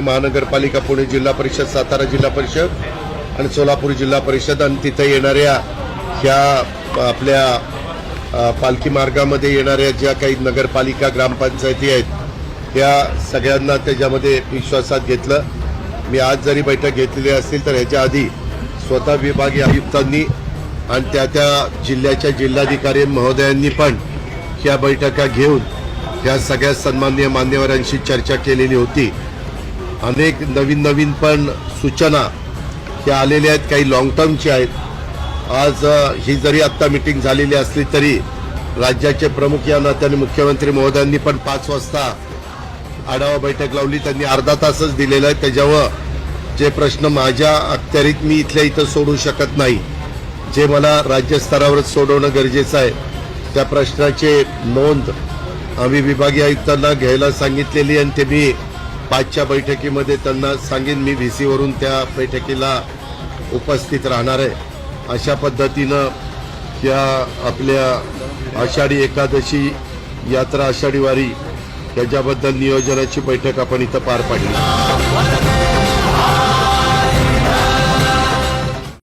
महानगरपालिका पुणे जिल्हा परिषद सातारा जिल्हा परिषद आणि सोलापूर जिल्हा परिषद आणि तिथे येणाऱ्या ह्या आपल्या पालखी मार्गामध्ये येणाऱ्या ज्या काही नगरपालिका ग्रामपंचायती आहेत त्या सगळ्यांना त्याच्यामध्ये विश्वासात घेतलं. मी आज जरी बैठक घेतलेली असतील तर ह्याच्या आधी स्वतः विभागीय आयुक्तांनी आणि त्या त्या जिल्ह्याच्या जिल्हाधिकारी महोदयांनी पण ह्या बैठका घेऊन या सगळ्या सन्माननीय मान्यवरांशी चर्चा केलेली होती. अनेक नवीन नवीन पण सूचना ह्या आलेल्या आहेत काही लॉंग टर्मची आहेत. आज ही जरी आत्ता मिटिंग झालेली असली तरी राज्याचे प्रमुख या नात्याने मुख्यमंत्री महोदयांनी पण पाच वाजता आढावा बैठक लावली. त्यांनी अर्धा तासच दिलेला आहे. त्याच्यावर जे प्रश्न माझ्या अखत्यारीत मी इथल्या इथं सोडू शकत नाही जे मला राज्यस्तरावरच सोडवणं गरजेचं आहे त्या प्रश्नाचे नोंद आम्ही विभागीय आयुक्तांना घ्यायला सांगितलेली आणि ते मी पाचच्या बैठकीमध्ये त्यांना सांगेन मी व्ही सीवरून त्या बैठकीला उपस्थित राहणार आहे. अशा पद्धतीनं या आपल्या आषाढी एकादशी यात्रा आषाढी वारी याच्याबद्दल नियोजनाची बैठक आपण इथं पार पाडली.